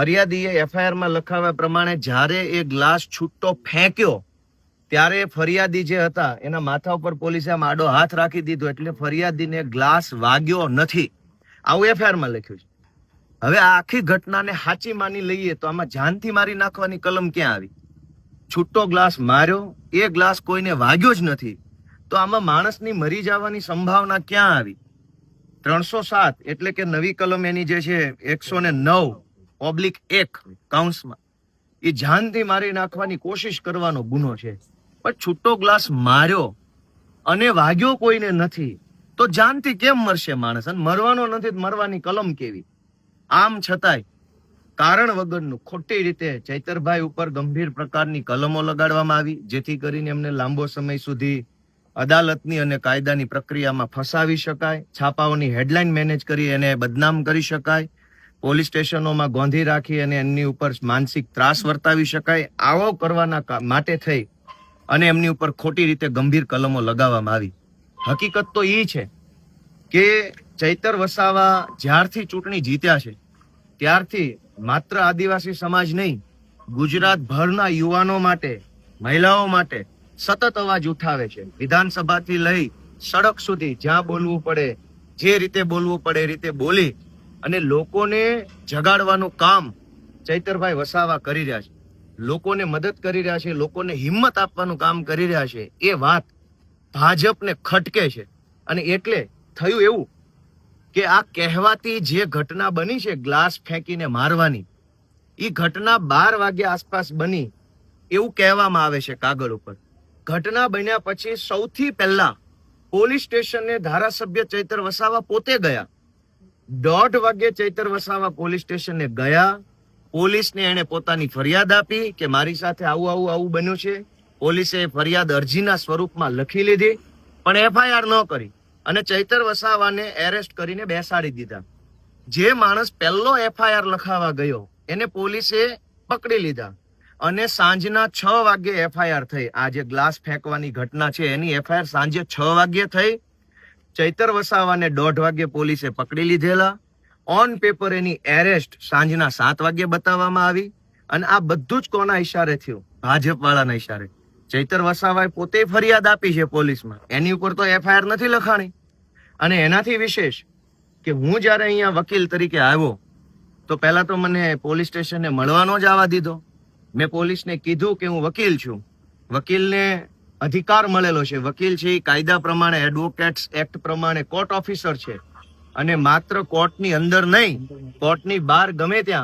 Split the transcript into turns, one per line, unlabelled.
ફરિયાદીએ એફઆઈઆરમાં લખાવ્યા પ્રમાણે જ્યારે એ ગ્લાસ છૂટો ફેંક્યો, ત્યારે ફરિયાદી જે હતા, એના માથા ઉપર પોલીસે આડો હાથ રાખી દીધો એટલે ફરિયાદીને ગ્લાસ વાગ્યો નથી. આવું એફઆઈઆરમાં લખ્યું છે. હવે આ આખી ઘટનાને સાચી માની લઈએ તો આમાં જાનથી મારી નાખવાની કલમ ક્યાં આવી? છૂટો ગ્લાસ માર્યો, એ ગ્લાસ કોઈને વાગ્યો જ નથી, તો આમાં માણસની મરી જવાની સંભાવના ક્યાં આવી? ત્રણસો સાત એટલે કે નવી કલમ એની જે છે, એકસો ને નવ. ઓબ્લિક એક કાઉન્સમાં એ જાનથી મારી નાખવાની કોશિશ કરવાનો ગુનો છે. પણ છૂટો ગ્લાસ માર્યો અને વાગ્યો કોઈને નથી, તો જાનથી કેમ મરશે માણસ? અને મરવાનો નથી મરવાની કલમ કેવી? આમ છતાંય, કારણ વગરનું ખોટી રીતે ચૈતરભાઈ ઉપર ગંભીર પ્રકારની કલમો લગાડવામાં આવી, જેથી કરીને એમને લાંબો સમય સુધી અદાલતની અને કાયદાની પ્રક્રિયામાં ફસાવી શકાય, છાપાઓની હેડલાઇન મેનેજ કરી એને બદનામ કરી શકાય પોલીસ સ્ટેશનોમાં ગોંધી રાખી અને એમની ઉપર માનસિક ત્રાસ વર્તાવી શકાય, આવો કરવાના માટે થઈ અને એમની ઉપર ખોટી રીતે ગંભીર કલમો લગાવવામાં આવી. હકીકત તો એ છે કે ચૈતર વસાવા જ્યારથી ચૂંટણી જીત્યા છે, ત્યારથી માત્ર આદિવાસી સમાજ નહીં ગુજરાત ભરના યુવાનો માટે, મહિલાઓ માટે સતત અવાજ ઉઠાવે છે. વિધાનસભાથી લઈ સડક સુધી જ્યાં બોલવું પડે, જે રીતે બોલવું પડે એ રીતે બોલી અને લોકોને જગાડવાનું કામ ચૈતરભાઈ વસાવા કરી રહ્યા છે. લોકોને મદદ કરી રહ્યા છે, લોકોને હિંમત આપવાનું કામ કરી રહ્યા છે. એ વાત ભાજપને ખટકે છે. અને એટલે થયું એવું કે આ કહેવાતી જે ઘટના બની છે ગ્લાસ ફેંકીને મારવાની એ ઘટના બાર વાગ્યા આસપાસ બની એવું કહેવામાં આવે છે કાગળ ઉપર. ઘટના બન્યા પછી સૌથી પહેલા પોલીસ સ્ટેશને ધારાસભ્ય ચૈતર વસાવા પોતે ગયા. દોઢ વાગે ચૈતર વસાવા પોલીસ સ્ટેશને ગયા. પોલીસને એણે પોતાની ફરિયાદ આપી કે મારી સાથે આવું આવું આવું બન્યું છે. પોલીસે ફરિયાદ અરજીના સ્વરૂપમાં લખી લીધી, પણ એફઆઈઆર ન કરી અને ચૈતર વસાવાને એરેસ્ટ કરીને બેસાડી દીધા. જે માણસ પહેલો એફઆઈઆર લખાવા ગયો, એને પોલીસે પકડી લીધા અને સાંજના છ વાગે એફઆઈઆર થઈ. આ જે ગ્લાસ ફેંકવાની ઘટના છે, એની એફઆઈઆર સાંજે છ વાગ્યે થઈ. ચૈતર વસાવાને દોઢ વાગે પોલીસે પકડી લીધેલા. ઓન પેપર એની એરેસ્ટ સાંજના સાત વાગે બતાવવામાં આવી અને આ બધું જ કોના ઇશારે થયું? ભાજપ વાળાના ઇશારે ચૈતર વસાવાએ પોતે ફરિયાદ આપી છે પોલીસમાં. એની ઉપર તો એફઆઈઆર નથી લખાણી. અને એનાથી વિશેષ કે હું જ્યારે અહીંયા વકીલ તરીકે આવ્યો, તો પહેલા તો મને પોલીસ સ્ટેશને મળવાનો જ આવવા દીધો. મેં પોલીસને કીધું કે હું વકીલ છું. વકીલને અધિકાર મળેલો છે. વકીલ છે એ કાયદા પ્રમાણે એડવોકેટ્સ એક્ટ પ્રમાણે કોર્ટ ઓફિસર છે. અને માત્ર કોર્ટની અંદર નહીં કોર્ટની બહાર ગમે ત્યાં